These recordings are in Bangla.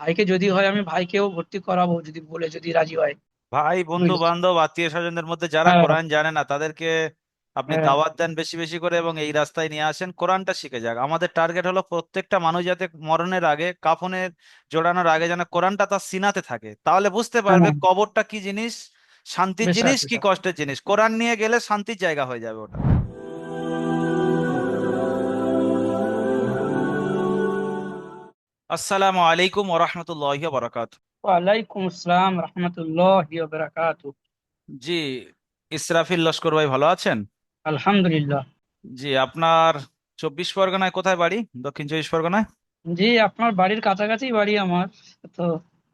ভাইকে যদি হয় আমি ভাইকেও ভর্তি করাবো যদি বলে যদি রাজি হয়। ভাই বন্ধু বান্ধব আত্মীয় স্বজনদের মধ্যে যারা হ্যাঁ। কোরআন জানে না তাদেরকে আপনি হ্যাঁ। দাওয়াত দেন বেশি বেশি করে এবং এই রাস্তায় নিয়ে আসেন কোরআনটা শিখে যাক। আমাদের টার্গেট হলো প্রত্যেকটা মানুষ যাতে মরণের আগে কাফনের জোড়ানোর আগে যেন কোরআনটা তার সিনাতে থাকে। তাহলে বুঝতে পারবে হ্যাঁ। কবরটা কি জিনিস শান্তির বেশ জিনিস কি কষ্টের জিনিস। কোরআন নিয়ে গেলে শান্তির জায়গা হয়ে যাবে ওটা। আসসালামু আলাইকুম ওরহমতুল্লাহি বারাকাত। ওয়ালাইকুম আসসালাম রহমতুল্লাহি ওয়া বারাকাতুহু জি ইসরাফিল লস্কর ভাই ভালো আছেন? আলহামদুলিল্লাহ। জি আপনার চব্বিশ পরগনায় কোথায় বাড়ি? দক্ষিণ চব্বিশ পরগনায়? জি আপনার বাড়ির কাছাকাছি বাড়ি আমার। তো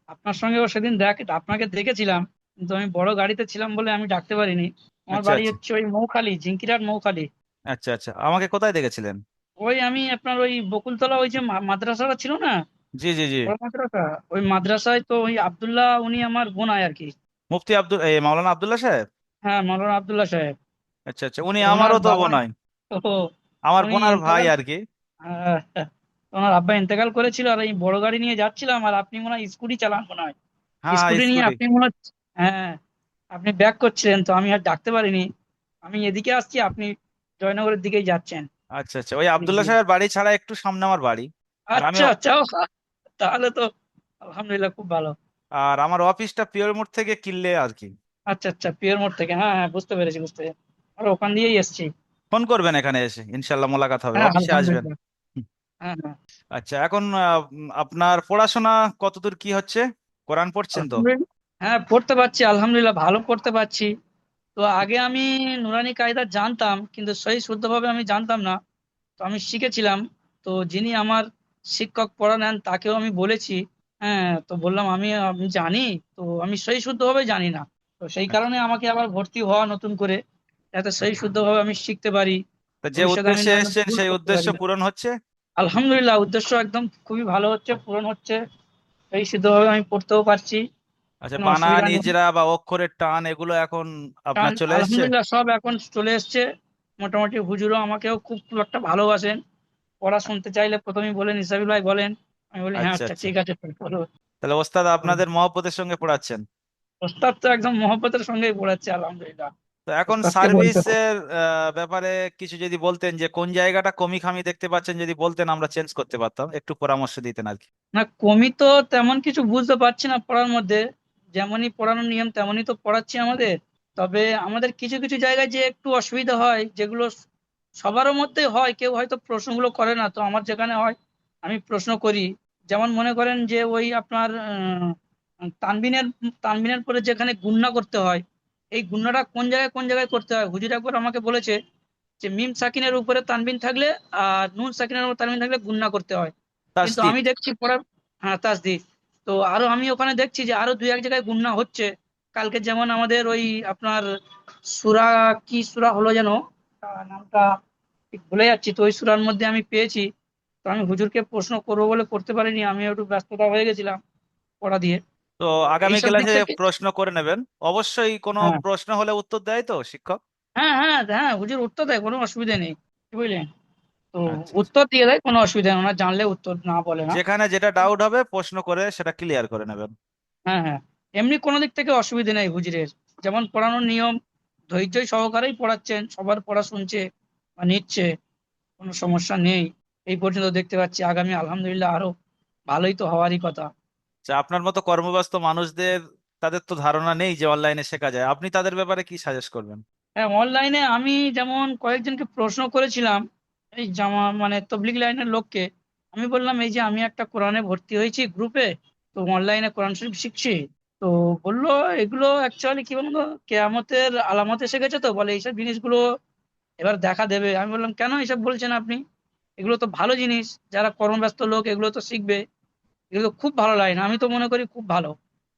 আপনার সঙ্গেও সেদিন দেখ আপনাকে দেখেছিলাম কিন্তু আমি বড় গাড়িতে ছিলাম বলে আমি ডাকতে পারিনি। আমার আচ্ছা বাড়ি আচ্ছা। হচ্ছে ওই মৌখালি ঝিঙ্কিরার মৌখালি। আচ্ছা আচ্ছা। আমাকে কোথায় দেখেছিলেন? ওই আমি আপনার ওই বকুলতলা ওই যে মাদ্রাসাটা ছিল না? জি জি জি। মাদ্রাসা? ওই মাদ্রাসায় তো ওই আব্দুল্লাহ উনি আমার বোন হয় আর কি মুফতি আব্দুল এই মাওলানা আব্দুল্লাহ সাহেব? হ্যাঁ মাওলানা আব্দুল্লাহ সাহেব। আচ্ছা আচ্ছা উনি ওনার আমারও তো বাবা বোনাই আমার উনি বোনার ভাই আর কি ওনার আব্বা ইন্তেকাল করেছিল আর এই বড় গাড়ি নিয়ে যাচ্ছিলাম আর আপনি মনে হয় স্কুটি চালান মনে হয়। হ্যাঁ স্কুটি নিয়ে স্কুটি। আপনি মনে হ্যাঁ আপনি ব্যাক করছিলেন তো আমি আর ডাকতে পারিনি। আমি এদিকে আসছি আপনি জয়নগরের দিকেই যাচ্ছেন। আচ্ছা আচ্ছা। ওই আব্দুল্লাহ সাহেবের বাড়ি ছাড়া একটু সামনে আমার বাড়ি। আর আমি আচ্ছা আচ্ছা। তাহলে তো আলহামদুলিল্লাহ খুব ভালো। আর আমার অফিসটা পিওর মোড় থেকে কিনলে আর কি। আচ্ছা আচ্ছা। পিওর মোড় থেকে। হ্যাঁ হ্যাঁ বুঝতে পেরেছি বুঝতে পেরেছি। আর ওখান দিয়েই এসছি। ফোন করবেন এখানে এসে। ইনশাল্লাহ মোলাকাত হবে। হ্যাঁ অফিসে আসবেন। হ্যাঁ হ্যাঁ। আচ্ছা এখন আপনার পড়াশোনা কতদূর কি হচ্ছে? কোরআন পড়ছেন তো? আলহামদুলিল্লাহ হ্যাঁ পড়তে পারছি। আলহামদুলিল্লাহ ভালো পড়তে পারছি। তো আগে আমি নুরানি কায়দা জানতাম কিন্তু সহি শুদ্ধভাবে আমি জানতাম না। তো আমি শিখেছিলাম। তো যিনি আমার শিক্ষক পড়া নেন তাকেও আমি বলেছি। হ্যাঁ তো বললাম আমি আমি জানি। তো আমি সহি শুদ্ধভাবে জানি না। তো সেই কারণে আমাকে আবার ভর্তি হওয়া নতুন করে যাতে সহি শুদ্ধভাবে আমি শিখতে পারি। যে উদ্দেশ্যে এসেছেন সেই উদ্দেশ্য পূরণ হচ্ছে? আলহামদুলিল্লাহ উদ্দেশ্য একদম খুবই ভালো হচ্ছে পূরণ হচ্ছে। সহি শুদ্ধভাবে আমি পড়তেও পারছি। আচ্ছা কোনো বানান অসুবিধা নেই। ইজরা বা অক্ষরের টান এগুলো এখন আপনার কারণ চলে এসছে? আলহামদুলিল্লাহ সব এখন চলে এসছে। মোটামুটি হুজুরও আমাকেও খুব খুব একটা ভালোবাসেন। পড়া শুনতে চাইলে প্রথমেই বলেন ইসাবিল ভাই বলেন। আমি বলি হ্যাঁ আচ্ছা আচ্ছা আচ্ছা। ঠিক আছে তাহলে ওস্তাদ আপনাদের মহব্বতের সঙ্গে পড়াচ্ছেন? ওস্তাদ তো একদম মহব্বতের সঙ্গেই পড়াচ্ছে আলহামদুলিল্লাহ। তো এখন ওস্তাদকে বলতে সার্ভিসের ব্যাপারে কিছু যদি বলতেন যে কোন জায়গাটা কমি খামি দেখতে পাচ্ছেন যদি বলতেন আমরা চেঞ্জ করতে পারতাম। একটু পরামর্শ দিতেন আর কি। না কমি তো তেমন কিছু বুঝতে পারছি না পড়ার মধ্যে। যেমনই পড়ানোর নিয়ম তেমনই তো পড়াচ্ছি আমাদের। তবে আমাদের কিছু কিছু জায়গায় যে একটু অসুবিধা হয় যেগুলো সবার মধ্যে হয় কেউ হয়তো প্রশ্নগুলো করে না। তো আমার যেখানে হয় আমি প্রশ্ন করি। যেমন মনে করেন যে ওই আপনার তানবিনের তানবিনের পরে যেখানে গুন্না করতে হয় এই গুন্নাটা কোন জায়গায় কোন জায়গায় করতে হয়? হুজুর একবার আমাকে বলেছে যে মিম সাকিনের উপরে তানবিন থাকলে আর নুন সাকিনের উপরে তানবিন থাকলে গুন্না করতে হয়। কিন্তু আমি দেখছি পড়ার হ্যাঁ তাসদিদ তো আরও আমি ওখানে দেখছি যে আরও দুই এক জায়গায় গুণনা হচ্ছে। কালকে যেমন আমাদের ওই আপনার সুরা কি সুরা হলো যেন? নামটা ঠিক ভুলে যাচ্ছি তো ওই সুরার মধ্যে আমি পেয়েছি। তো আমি হুজুরকে প্রশ্ন করব বলে করতে পারিনি আমি একটু ব্যস্ততা হয়ে গেছিলাম পড়া দিয়ে। তো আগামী এইসব দিক ক্লাসে থেকে প্রশ্ন করে নেবেন। অবশ্যই কোনো হ্যাঁ। প্রশ্ন হলে উত্তর দেয় তো শিক্ষক? হ্যাঁ হ্যাঁ হ্যাঁ হুজুর উত্তর দেয় কোনো অসুবিধা নেই। কি বুঝলেন তো আচ্ছা আচ্ছা। উত্তর দিয়ে দেয় কোনো অসুবিধা নেই ওনার জানলে উত্তর না বলে না। যেখানে যেটা ডাউট হবে প্রশ্ন করে সেটা ক্লিয়ার করে নেবেন। হ্যাঁ হ্যাঁ। এমনি কোনো দিক থেকে অসুবিধা নেই হুজুরের। যেমন পড়ানোর নিয়ম ধৈর্যই সহকারেই পড়াচ্ছেন সবার পড়া শুনছে বা নিচ্ছে কোনো সমস্যা নেই। এই পর্যন্ত দেখতে পাচ্ছি আগামী আলহামদুলিল্লাহ আরও ভালোই তো হওয়ারই কথা। আচ্ছা আপনার মতো কর্মব্যস্ত মানুষদের তাদের তো ধারণা নেই যে অনলাইনে শেখা যায়। আপনি তাদের ব্যাপারে কি সাজেস্ট করবেন? হ্যাঁ অনলাইনে আমি যেমন কয়েকজনকে প্রশ্ন করেছিলাম এই জামা মানে তবলিগ লাইনের লোককে, আমি বললাম, এই যে আমি একটা কোরআনে ভর্তি হয়েছি গ্রুপে তো অনলাইনে কোরআন শরীফ শিখছি। তো বলল, এগুলো অ্যাকচুয়ালি কি বলতো, কেয়ামতের আলামত এসে গেছে তো? বলে, এইসব জিনিসগুলো এবার দেখা দেবে। আমি বললাম, কেন এসব বলছেন আপনি? এগুলো তো ভালো জিনিস, যারা কর্মব্যস্ত লোক, এগুলো তো শিখবে। এগুলো খুব ভালো লাইন, আমি তো মনে করি খুব ভালো।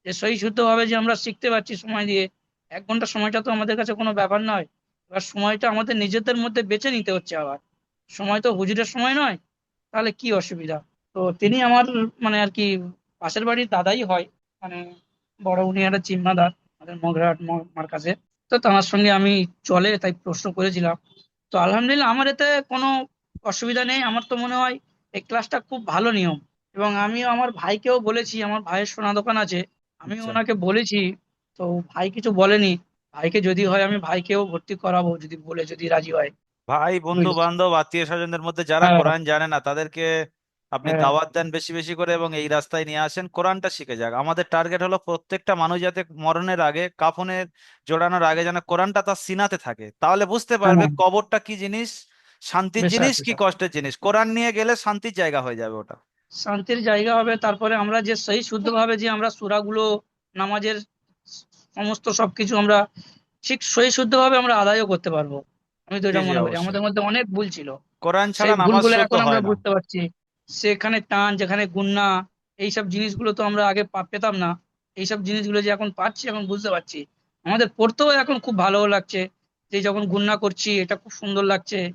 যে সহি শুদ্ধভাবে যে আমরা শিখতে পারছি সময় দিয়ে, এক ঘণ্টা সময়টা তো আমাদের কাছে কোনো ব্যাপার নয়। এবার সময়টা আমাদের নিজেদের মধ্যে বেছে নিতে হচ্ছে আবার। সময় তো হুজুরের সময় নয় তাহলে কি অসুবিধা? তো তিনি আমার মানে আর কি পাশের বাড়ির দাদাই হয় মানে বড় উনি একটা জিম্মাদার আমাদের মগরাহাট মার্কাজে তো তার সঙ্গে আমি চলে তাই প্রশ্ন করেছিলাম। তো আলহামদুলিল্লাহ আমার এতে কোনো অসুবিধা নেই আমার তো মনে হয় এই ক্লাসটা খুব ভালো নিয়ম। এবং আমি আমার ভাইকেও বলেছি আমার ভাইয়ের সোনা দোকান আছে আমি আচ্ছা। ওনাকে বলেছি তো ভাই কিছু বলেনি। ভাইকে যদি হয় আমি ভাইকেও ভর্তি করাবো যদি বলে যদি রাজি হয়। ভাই বন্ধু বান্ধব আত্মীয় স্বজনদের মধ্যে যারা হ্যাঁ। কোরআন জানে না তাদেরকে আপনি হ্যাঁ। দাওয়াত দেন বেশি বেশি করে এবং এই রাস্তায় নিয়ে আসেন। কোরআনটা শিখে যাক। আমাদের টার্গেট হলো প্রত্যেকটা মানুষ যাতে মরণের আগে কাফনের জোড়ানোর আগে যেন কোরআনটা তার সিনাতে থাকে। তাহলে বুঝতে পারবে হ্যাঁ কবরটা কি জিনিস শান্তির বিষয় জিনিস কি কষ্টের জিনিস। কোরআন নিয়ে গেলে শান্তির জায়গা হয়ে যাবে ওটা। শান্তির জায়গা হবে তারপরে আমরা যে সহি শুদ্ধভাবে যে আমরা সূরাগুলো নামাজের সমস্ত সবকিছু আমরা ঠিক সহি শুদ্ধভাবে আমরা আদায়ও করতে পারব। আমি তো এটা মনে করি। আমাদের মধ্যে অনেক ভুল ছিল। কোরআন সেই ছাড়া নামাজ ভুলগুলো এখন আমরা হয় না। বুঝতে পারছি। সেখানে টান যেখানে গুন্না এইসব জিনিসগুলো তো আমরা আগে পা- পেতাম না। এইসব জিনিসগুলো যে এখন পাচ্ছি এখন বুঝতে পারছি। আমাদের পড়তেও এখন খুব ভালো লাগছে। যে যখন গুন্না করছি এটা খুব সুন্দর লাগছে।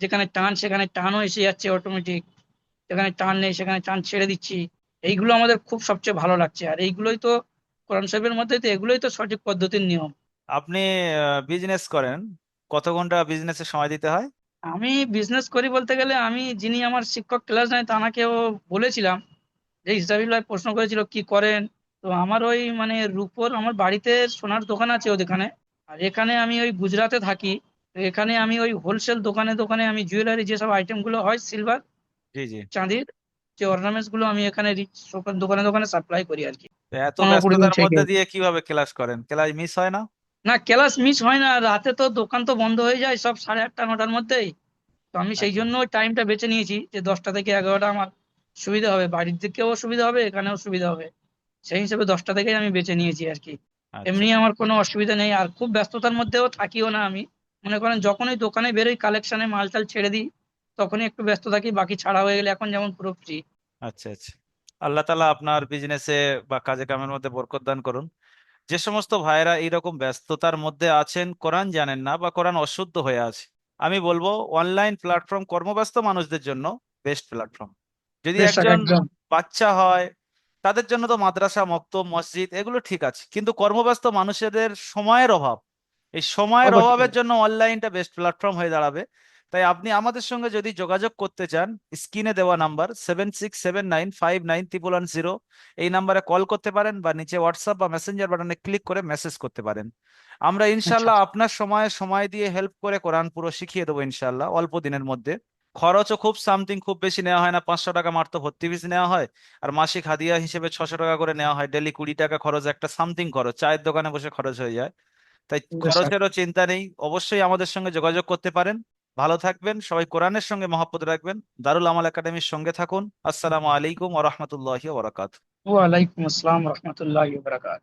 যেখানে টান সেখানে টানও এসে যাচ্ছে অটোমেটিক যেখানে টান নেই সেখানে টান ছেড়ে দিচ্ছি। এইগুলো আমাদের খুব সবচেয়ে ভালো লাগছে। আর এইগুলোই তো কোরআন শরীফের মধ্যে তো এগুলোই তো সঠিক পদ্ধতির নিয়ম। আপনি বিজনেস করেন। কত ঘণ্টা বিজনেসে সময় দিতে হয়? আমি বিজনেস করি বলতে গেলে আমি যিনি আমার শিক্ষক ক্লাস নেয় তানাকেও বলেছিলাম যে ইসরাবিল ভাই প্রশ্ন করেছিল কি করেন? তো আমার ওই মানে রূপোর আমার বাড়িতে সোনার দোকান আছে ওখানে আর এখানে আমি ওই গুজরাটে থাকি তো এখানে আমি ওই হোলসেল দোকানে দোকানে আমি জুয়েলারি যেসব আইটেমগুলো হয় সিলভার জি জি। চাঁদির যে অর্নামেন্টসগুলো আমি এখানে দোকানে দোকানে সাপ্লাই করি আর কি। এত দিন ব্যস্ততার মধ্যে দিয়ে কীভাবে ক্লাস করেন? ক্লাস মিস হয় না? না ক্লাস মিস হয় না রাতে তো দোকান তো বন্ধ হয়ে যায় সব সাড়ে আটটা নটার মধ্যেই। তো আমি সেই আচ্ছা। জন্য ওই টাইমটা বেছে নিয়েছি যে দশটা থেকে এগারোটা আমার সুবিধা হবে। বাড়ির দিকেও সুবিধা হবে এখানেও সুবিধা হবে। সেই হিসেবে দশটা থেকেই আমি বেছে নিয়েছি আর কি। আচ্ছা। এমনি আমার কোনো অসুবিধা নেই আর খুব ব্যস্ততার মধ্যেও থাকিও না আমি। মনে করেন যখনই দোকানে বেরোই কালেকশনে মাল টাল ছেড়ে দিই তখনই একটু ব্যস্ত থাকি বাকি ছাড়া হয়ে গেলে এখন যেমন পুরো ফ্রি আচ্ছা আচ্ছা। আল্লাহ তালা আপনার বিজনেসে বা কাজে কামের মধ্যে বরকত দান করুন। যে সমস্ত ভাইয়েরা এইরকম ব্যস্ততার মধ্যে আছেন কোরআন জানেন না বা কোরআন অশুদ্ধ হয়ে আছে আমি বলব অনলাইন প্ল্যাটফর্ম কর্মব্যস্ত মানুষদের জন্য বেস্ট প্ল্যাটফর্ম যদি একজন বাচ্চা হয় তাদের জন্য তো মাদ্রাসা মক্তব মসজিদ এগুলো ঠিক আছে কিন্তু কর্মব্যস্ত মানুষদের সময়ের অভাব এই সময়ের অভাবের জন্য অনলাইনটা বেস্ট প্ল্যাটফর্ম হয়ে দাঁড়াবে। তাই আপনি আমাদের সঙ্গে যদি যোগাযোগ করতে চান স্ক্রিনে দেওয়া number seven six seven nine five nine triple one zero এই নাম্বারে কল করতে পারেন বা নিচে হোয়াটসঅ্যাপ বা মেসেঞ্জার বাটনে ক্লিক করে মেসেজ করতে পারেন। আমরা আচ্ছা ইনশাল্লাহ আচ্ছা। আপনার সময়ে সময় দিয়ে হেল্প করে কোরআন পুরো শিখিয়ে দেবো ইনশাল্লাহ অল্প দিনের মধ্যে। খরচও খুব সামথিং খুব বেশি নেওয়া হয় না পাঁচশো টাকা মাত্র ভর্তি ফিস নেওয়া হয় আর মাসিক হাদিয়া হিসেবে ছশো টাকা করে নেওয়া হয় ডেলি কুড়ি টাকা খরচ একটা সামথিং খরচ চায়ের দোকানে বসে খরচ হয়ে যায়। তাই খরচেরও চিন্তা নেই অবশ্যই আমাদের সঙ্গে যোগাযোগ করতে পারেন। ভালো থাকবেন, সবাই কোরআনের সঙ্গে মহাপদ রাখবেন। দারুল আমাল একাডেমির সঙ্গে থাকুন। আসসালামু আলাইকুম ওয়া রাহমাতুল্লাহি ওয়া বারাকাতুহু। ওয়ালাইকুম আসসালাম রহমতুল্লাহ বারাকাত